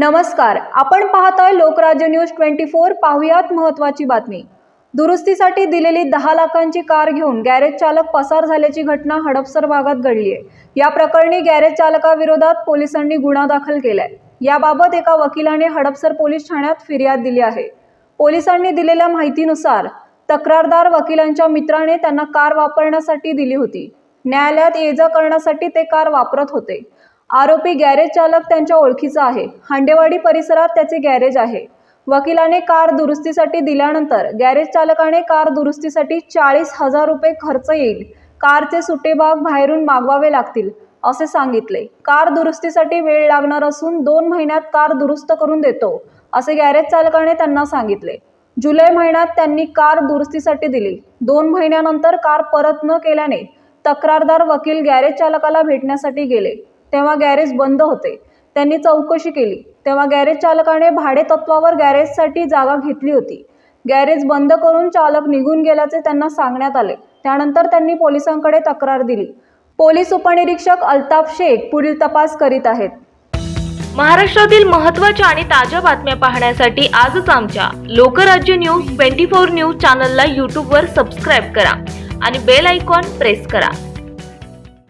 नमस्कार आपण पाहताय लोकराज्य न्यूज ट्वेंटी फोर पाहुयात महत्त्वाची बातमी. दुरुस्तीसाठी दिलेली दहा लाखांची कार घेऊन गॅरेज चालक पसार झाल्याची घटना हडपसर भागात घडली आहे या प्रकरणी गॅरेज चालकाविरोधात पोलिसांनी गुन्हा दाखल केलाय. याबाबत एका वकिलाने हडपसर पोलीस ठाण्यात फिर्याद दिली आहे. पोलिसांनी दिलेल्या माहितीनुसार तक्रारदार वकिलांच्या मित्राने त्यांना कार वापरण्यासाठी दिली होती. न्यायालयात ये जा करण्यासाठी ते कार वापरत होते. आरोपी गॅरेज चालक त्यांच्या ओळखीचा आहे. हांडेवाडी परिसरात त्याचे गॅरेज आहे. वकिलाने कार दुरुस्तीसाठी दिल्यानंतर गॅरेज चालकाने कार दुरुस्तीसाठी चाळीस हजार रुपये खर्च येईल. कारचे सुटे भाग बाहेरून मागवावे लागतील असे सांगितले. कार दुरुस्तीसाठी वेळ लागणार असून दोन महिन्यात कार दुरुस्त करून देतो असे गॅरेज चालकाने त्यांना सांगितले. जुलै महिन्यात त्यांनी कार दुरुस्तीसाठी दिली. दोन महिन्यानंतर कार परत न केल्याने तक्रारदार वकील गॅरेज चालकाला भेटण्यासाठी गेले. तेव्हा गॅरेज बंद होते. त्यांनी चौकशी केली. तेव्हा गॅरेज चालकाने भाडे तत्वावर गॅरेजसाठी जागा घेतली होती. गॅरेज बंद करून चालक निघून गेल्याचे त्यांना सांगण्यात आले. त्यानंतर त्यांनी पोलिसांकडे तक्रार दिली. पोलीस उपनिरीक्षक अल्ताफ शेख पुढील तपास करीत आहेत. महाराष्ट्रातील महत्त्वाच्या आणि ताज्या बातम्या पाहण्यासाठी आजच आमच्या Lokrajya news twenty four news चॅनलला यूट्यूबवर सबस्क्राईब करा आणि बेल आयकॉन प्रेस करा.